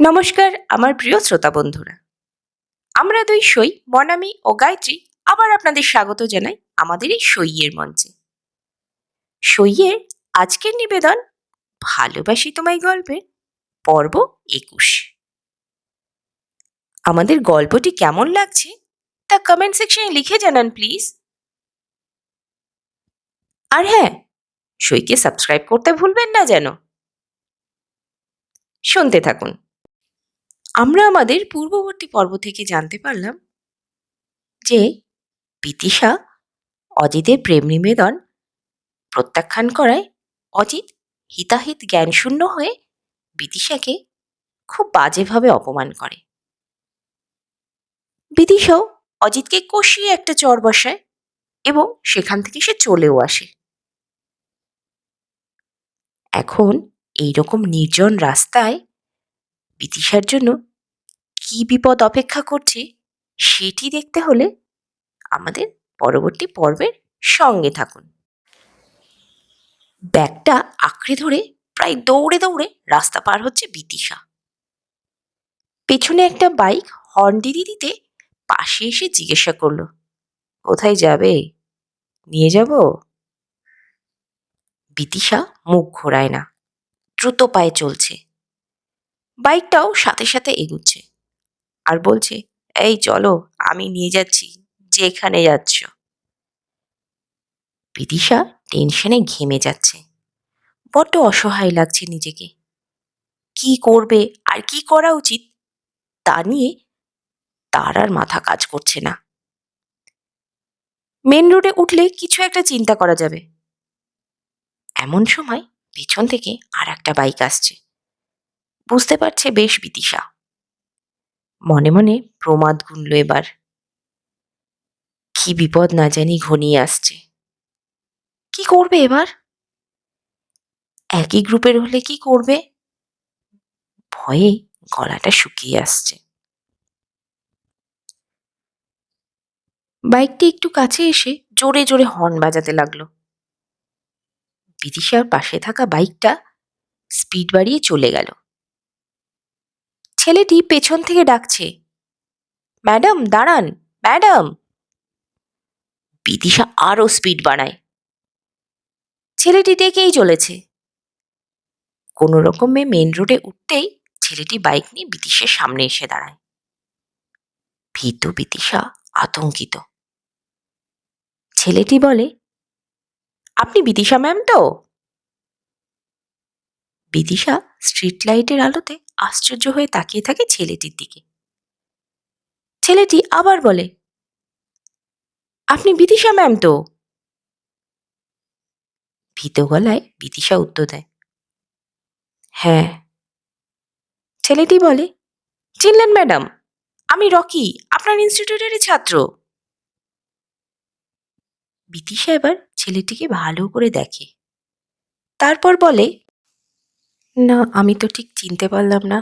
নমস্কার, আমার প্রিয় শ্রোতা বন্ধুরা। আমরা দুই সই মনামি ও গায়ত্রী আবার আপনাদের স্বাগত জানাই আমাদের এই সইয়ের মঞ্চে। সইয়ের আজকের নিবেদন ভালোবাসি তোমায় গল্পের পর্ব একুশ। আমাদের গল্পটি কেমন লাগছে তা কমেন্ট সেকশনে লিখে জানান প্লিজ আর হ্যাঁ সইকে সাবস্ক্রাইব করতে ভুলবেন না যেন। শুনতে থাকুন। আমরা আমাদের পূর্ববর্তী পর্ব থেকে জানতে পারলাম যে বিতিশা অজিতের প্রেম নিবেদন প্রত্যাখ্যান করায় অজিত হিতাহিত জ্ঞানশূন্য হয়ে বিদিশাকে খুব বাজেভাবে অপমান করে। বিদিশাও অজিতকে কষিয়ে একটা চর বসায় এবং সেখান থেকে সে চলেও আসে। এখন এইরকম নির্জন রাস্তায় বিদিশার জন্য কি বিপদ অপেক্ষা করছে সেটি দেখতে হলে আমাদের পরবর্তী পর্বের সঙ্গে থাকুন। ব্যাগটা আঁকড়ে ধরে প্রায় দৌড়ে দৌড়ে রাস্তা পার হচ্ছে বিদিশা পেছনে একটা বাইক হর্ন দিদি দিতে পাশে এসে জিজ্ঞাসা করল, কোথায় যাবে? নিয়ে যাব? বিদিশা মুখ ঘোরায় না, দ্রুত পায়ে চলছে। বাইকটাও সাথে সাথে এগুচ্ছে। আর বলছে, এই চলো, আমি নিয়ে যাচ্ছি, যেখানে যাচ্ছ। বিদিশা টেনশনে ঘেমে যাচ্ছে। বড্ড অসহায় লাগছে নিজেকে। কি করবে? আর কি করা উচিত? তা নিয়ে তার আর মাথা কাজ করছে না। মেন রোডে উঠলে কিছু একটা চিন্তা করা যাবে। এমন সময় পেছন থেকে আর একটা বাইক আসছে। বুঝতে পারছে বেশ বিদিশা। মনে মনে প্রমাদ গুনল এবার। কি বিপদ না জানি ঘনিয়ে আসছে। কি করবে এবার? একই গ্রুপের হলে কি করবে? ভয়ে গলাটা শুকিয়ে আসছে। বাইকটি একটু কাছে এসে জোরে জোরে হর্ন বাজাতে লাগল। বিদিশার পাশে থাকা বাইকটা স্পিড বাড়িয়ে চলে গেল। ছেলেটি পেছন থেকে ডাকছে। ম্যাডাম, দাঁড়ান, ম্যাডাম। বিদিশা আরও স্পিড বাড়ায়। ছেলেটি ডেকেই চলেছে। কোনো রকমে মেন রোডে উঠতেই ছেলেটি বাইক নিয়ে বিদিশার সামনে এসে দাঁড়ায়। ভীত বিদিশা আতঙ্কিত। ছেলেটি বলে, আপনি বিদিশা ম্যাম তো? বিদিশা স্ট্রিট লাইটের আলোতে আশ্চর্য হয়ে তাকিয়ে থাকে ছেলেটির দিকে। ছেলেটি আবার বলে, আপনি বিদিশা ম্যাম তো? ভীত গলায় বিদিশা উত্তর দেয় হ্যাঁ। ছেলেটি বলে, চিনলেন ম্যাডাম, আমি রকি, আপনার ইনস্টিটিউটেরই ছাত্র। বিদিশা এবার ছেলেটিকে ভালো করে দেখে, তারপর বলে না আমি তো ঠিক চিনতে পারলাম না।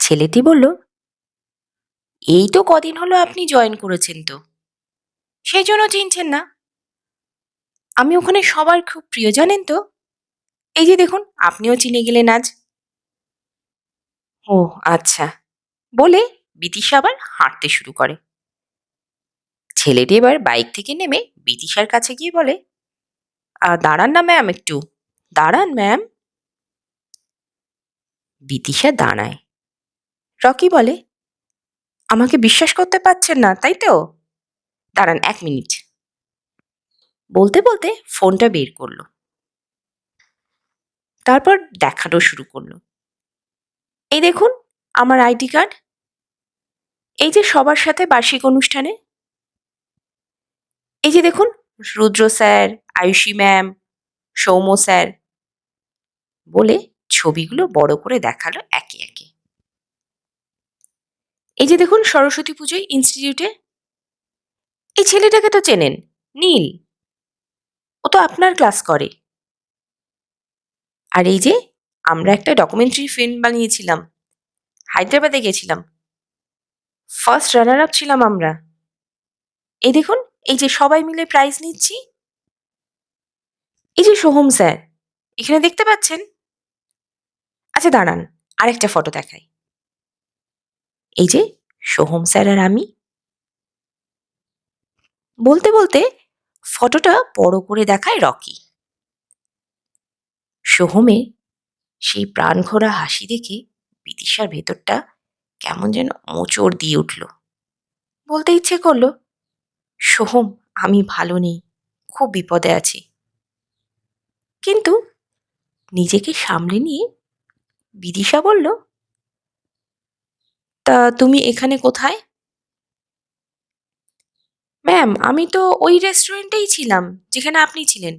ছেলেটি বলল এই তো কদিন হলো আপনি জয়েন করেছেন তো। সেই জন্য চিনছেন না। আমি ওখানে সবার খুব প্রিয় জানেন তো? এই যে দেখুন আপনিও চিনে গেলেন আজ। ও আচ্ছা। বলে বিতিশা আবার হাঁটতে শুরু করে। ছেলেটি এবার বাইক থেকে নেমে বিতিশার কাছে গিয়ে বলে "আহ, দাঁড়ান না ম্যাম একটু। দাঁড়ান ম্যাম বিদিশা দাঁড়ায়। রকি বলে, আমাকে বিশ্বাস করতে পারছেন না, তাই তো? দাঁড়ান এক মিনিট। বলতে বলতে ফোনটা বের করল। তারপর দেখানো শুরু করল। এই দেখুন, আমার আইডি কার্ড। এই যে সবার সাথে বার্ষিক অনুষ্ঠানে। এই যে দেখুন, Rudra sir, Ayushi ma'am Soumya sir বলে ছবিগুলো বড় করে দেখাল একে একে। এই যে দেখুন, সরস্বতী পুজোয় ইনস্টিটিউটে এই ছেলেটাকে তো চেনেন, নীল। ও তো আপনার ক্লাস করে। আর এই যে আমরা একটা ডকুমেন্টারি ফিল্ম বানিয়েছিলাম, হায়দ্রাবাদে গেছিলাম। ফার্স্ট রানার আপ ছিলাম আমরা। এই দেখুন, এই যে সবাই মিলে প্রাইজ নিচ্ছি। এই যে সোহম স্যার, এখানে দেখতে পাচ্ছেন? আচ্ছা দাঁড়ান, আরেকটা ফটো দেখাই। এই যে, সোহম স্যার আর আমি। বলতে বলতে ফটোটা বড় করে দেখায় রকি। সোহমের সেই প্রাণঘোরা হাসি দেখে বিদিশার ভেতরটা কেমন যেন মোচড় দিয়ে উঠল। বলতে ইচ্ছে করল, সোহম, আমি ভালো নেই, খুব বিপদে আছি। কিন্তু নিজেকে সামলে নিয়ে বিদিশা বলল, তা তুমি এখানে কোথায়? ম্যাম, আমি তো ওই রেস্টুরেন্টেই ছিলাম, যেখানে আপনি ছিলেন।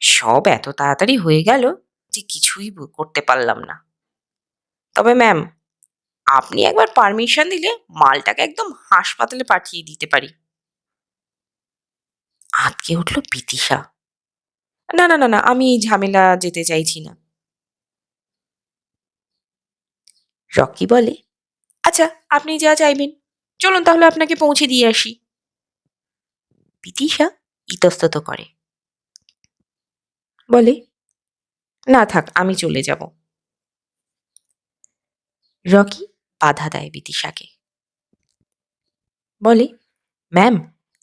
সব এত তাড়াতাড়ি হয়ে গেল যে কিছুই করতে পারলাম না। তবে ম্যাম, আপনি একবার পারমিশন দিলে মালটাকে একদম হাসপাতালে পাঠিয়ে দিতে পারি। আটকে উঠল বিদিশা। না না না না, আমি এই ঝামেলা যেতে চাইছি না। রকি বলে আচ্ছা আপনি যা চাইবেন। চলুন তাহলে আপনাকে পৌঁছে দিয়ে আসি। বিদিশা ইতস্তত করে বলে না থাক আমি চলে যাব। রকি বাধা দেয় বিদিশাকে বলে ম্যাম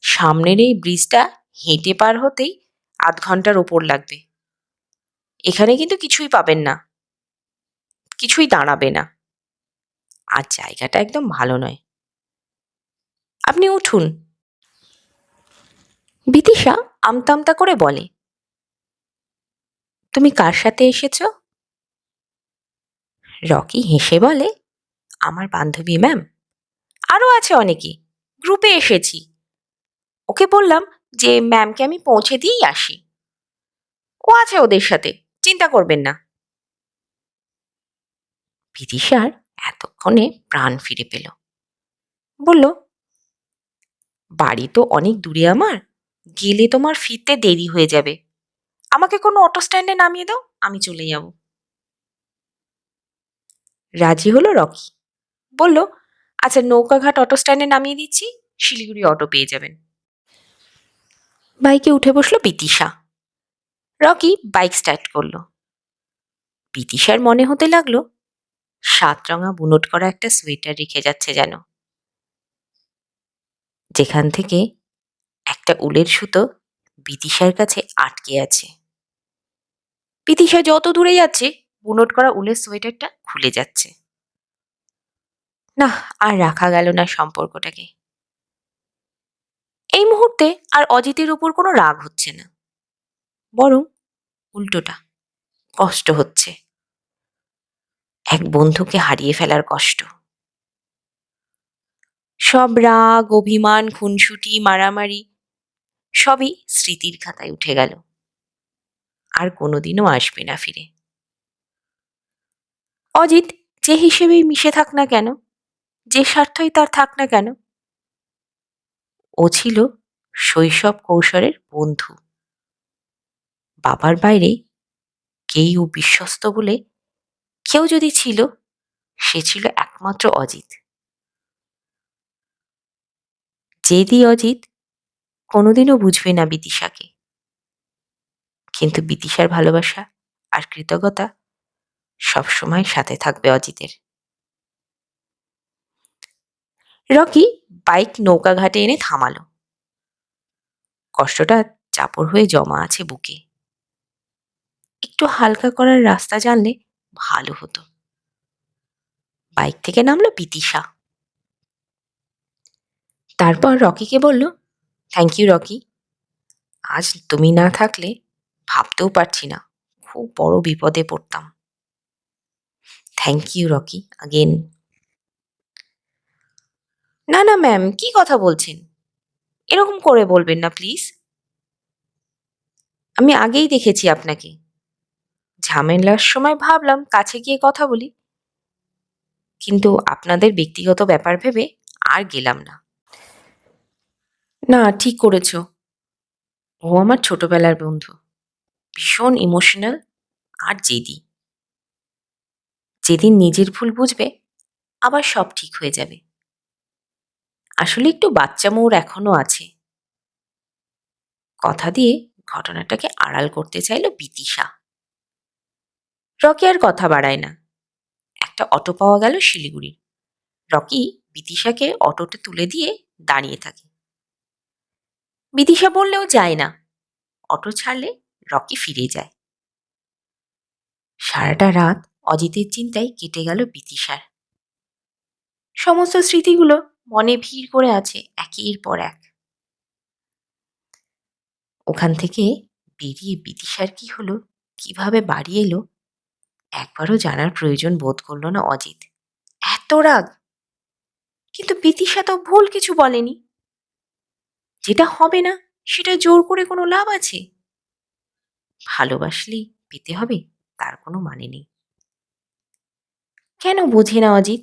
সামনের এই ব্রিজটা হেঁটে পার হতেই আধ ঘণ্টার ওপর লাগবে। এখানে কিন্তু কিছুই পাবেন না। কিছুই দাঁড়াবে না। আর জায়গাটা একদম ভালো নয়। আপনি উঠুন। বিদিশা? আমতা আমতা করে বলে। তুমি কার সাথে এসেছ? রকি হেসে বলে আমার বান্ধবী ম্যাম। আরও আছে অনেকে। গ্রুপে এসেছি। ওকে বললাম যে ম্যামকে আমি পৌঁছে দিয়েই আসি। ও আছে ওদের সাথে। চিন্তা করবেন না। বিদিশার এতক্ষণে প্রাণ ফিরে পেল। বলল, বাড়ি তো অনেক দূরে আমার, গেলে তোমার ফিরতে দেরি হয়ে যাবে। আমাকে কোনো অটো স্ট্যান্ডে নামিয়ে দাও, আমি চলে যাব। রাজি হলো রকি। বলল আচ্ছা নৌকাঘাট অটো স্ট্যান্ডে নামিয়ে দিচ্ছি, শিলিগুড়ি অটো পেয়ে যাবেন। বাইকে উঠে বসল বিতিশা রকি বাইক স্টার্ট করল। বিতিশার মনে হতে লাগল সাত রঙা বুনট করা একটা সোয়েটার রেখে যাচ্ছে যেন। যেখান থেকে একটা উলের সুতো বিতিশার কাছে আটকে আছে। বিতিশা যত দূরে যাচ্ছে, বুনট করা উলের সোয়েটারটা খুলে যাচ্ছে। না আর রাখা গেল না সম্পর্কটাকে। এই মুহূর্তে আর অজিতের উপর কোনো রাগ হচ্ছে না। বরং উল্টোটা কষ্ট হচ্ছে। এক বন্ধুকে হারিয়ে ফেলার কষ্ট। সব রাগ, অভিমান, খুনসুটি, মারামারি, সবই স্মৃতির খাতায় উঠে গেল। আর কোনোদিনও আসবে না ফিরে। অজিত, যে হিসেবেই মিশে থাক না কেন? যে স্বার্থই তার থাক না কেন? ও ছিল শৈশব কৌশলের বন্ধু। বাবার বাইরে ও বিশ্বস্ত বলে কেউ যদি ছিল, সে ছিল একমাত্র অজিত। জেদি অজিত কোনোদিনও বুঝবে না বিদিশাকে। কিন্তু বিদিশার ভালোবাসা আর কৃতজ্ঞতা সবসময় সাথে থাকবে অজিতের। রকি বাইক নৌকাঘাটে এনে থামালো। কষ্টটা চাপড় হয়ে জমা আছে বুকে। একটু হালকা করার রাস্তা জানলে ভালো হতো। বাইক থেকে নামলো বিদিশা। তারপর রকিকে বলল থ্যাংক ইউ রকি। আজ তুমি না থাকলে ভাবতেও পারছি না, খুব বড় বিপদে পড়তাম। থ্যাংক ইউ রকি আগেন না না ম্যাম কি কথা বলছেন? এরকম করে বলবেন না প্লিজ আমি আগেই দেখেছি আপনাকে। ঝামেলার সময় ভাবলাম কাছে গিয়ে কথা বলি। কিন্তু আপনাদের ব্যক্তিগত ব্যাপার ভেবে আর গেলাম না। না, ঠিক করেছ। ও আমার ছোটবেলার বন্ধু। ভীষণ ইমোশনাল আর জেদি। যেদিন নিজের ভুল বুঝবে, আবার সব ঠিক হয়ে যাবে। আসলে একটু বাচ্চা মোর এখনও আছে। কথা দিয়ে ঘটনাটাকে আড়াল করতে চাইল বিতিশা রকি আর কথা বাড়ায় না। একটা অটো পাওয়া গেল শিলিগুড়ির। রকি বিদিশাকে অটোতে তুলে দিয়ে দাঁড়িয়ে থাকে। বিদিশা বললেও যায় না। অটো ছাড়লে রকি ফিরে যায়। সারাটা রাত অজিতের চিন্তায় কেটে গেল বিদিশার। সমস্ত স্মৃতিগুলো মনে ভিড় করে আছে একের পর এক। ওখান থেকে বেরিয়ে বিদিশার কি হলো, কীভাবে বাড়ি এলো একবারও জানার প্রয়োজন বোধ করল না অজিত। এত রাগ! কিন্তু বিদিশা তো ভুল কিছু বলেনি। যেটা হবে না সেটা জোর করে কোনো লাভ আছে? ভালোবাসলেই পেতে হবে, তার কোনো মানে নেই। কেন বোঝে না অজিত?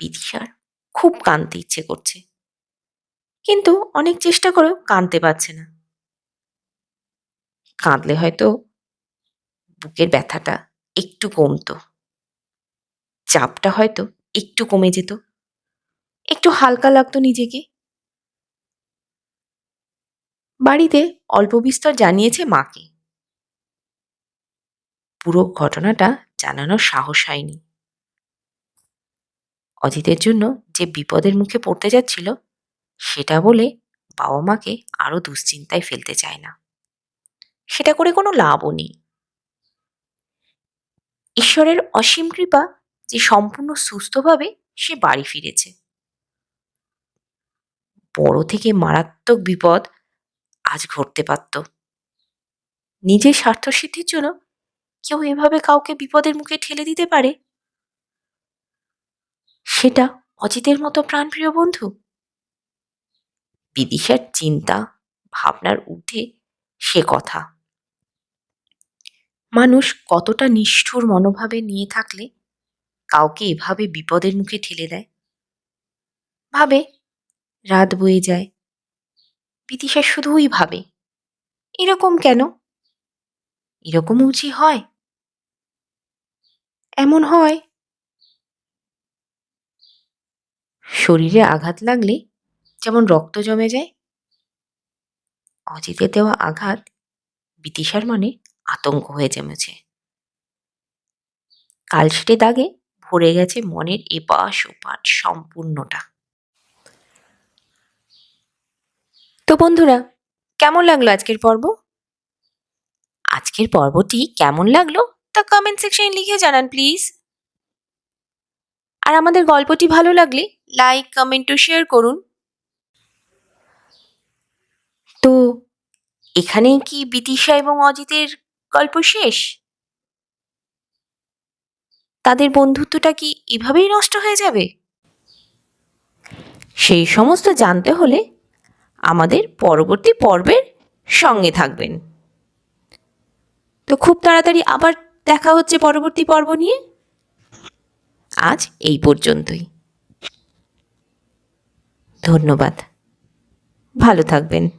বিদিশার খুব কাঁদতে ইচ্ছে করছে। কিন্তু অনেক চেষ্টা করেও কাঁদতে পারছে না। কাঁদলে হয়তো বুকের ব্যথাটা একটু কমতো। চাপটা হয়তো একটু কমে যেত। একটু হালকা লাগতো নিজেকে। বাড়িতে অল্প বিস্তর জানিয়েছে মাকে। পুরো ঘটনাটা জানানোর সাহস হয়নি। অজিতের জন্য যে বিপদের মুখে পড়তে যাচ্ছিল, সেটা বলে বাবা মাকে আরও দুশ্চিন্তায় ফেলতে চায় না। সেটা করে কোনো লাভও নেই। ঈশ্বরের অসীম কৃপা যে সম্পূর্ণ সুস্থভাবে সে বাড়ি ফিরেছে। বড় থেকে মারাত্মক বিপদ আজ ঘটতে পারত। নিজের স্বার্থসিদ্ধির জন্য কেউ এভাবে কাউকে বিপদের মুখে ঠেলে দিতে পারে? সেটা অজিতের মতো প্রাণপ্রিয় বন্ধু? বিদিশার চিন্তা, ভাবনার ঊর্ধ্বে সে কথা। মানুষ কতটা নিষ্ঠুর মনোভাবে নিয়ে থাকলে কাউকে এভাবে বিপদের মুখে ঠেলে দেয়? ভাবে, রাত বয়ে যায়। বিদিশা শুধুই ভাবে, এরকম কেন? এরকম উচি হয়? এমন হয়। শরীরে আঘাত লাগলে যেমন রক্ত জমে যায়? অজিতে দেওয়া আঘাত বিতিশার মনে আতঙ্ক হয়ে জমেছে। কালশিটে দাগে ভরে গেছে মনের এপাশ ওপাশ সম্পূর্ণটা। তো বন্ধুরা, কেমন লাগল আজকের পর্ব? আজকের পর্বটি কেমন লাগল তা কমেন্ট সেকশনে লিখে জানান প্লিজ আর আমাদের গল্পটি ভালো লাগলে লাইক কমেন্ট ও শেয়ার করুন। তো এখানেই কি বিদিশা এবং অজিতের গল্প শেষ? তাদের বন্ধুত্বটা কি এভাবেই নষ্ট হয়ে যাবে? সেই সমস্ত জানতে হলে আমাদের পরবর্তী পর্বের সঙ্গে থাকবেন। তো খুব তাড়াতাড়ি আবার দেখা হচ্ছে পরবর্তী পর্ব নিয়ে। আজ এই পর্যন্তই। ধন্যবাদ। ভালো থাকবেন।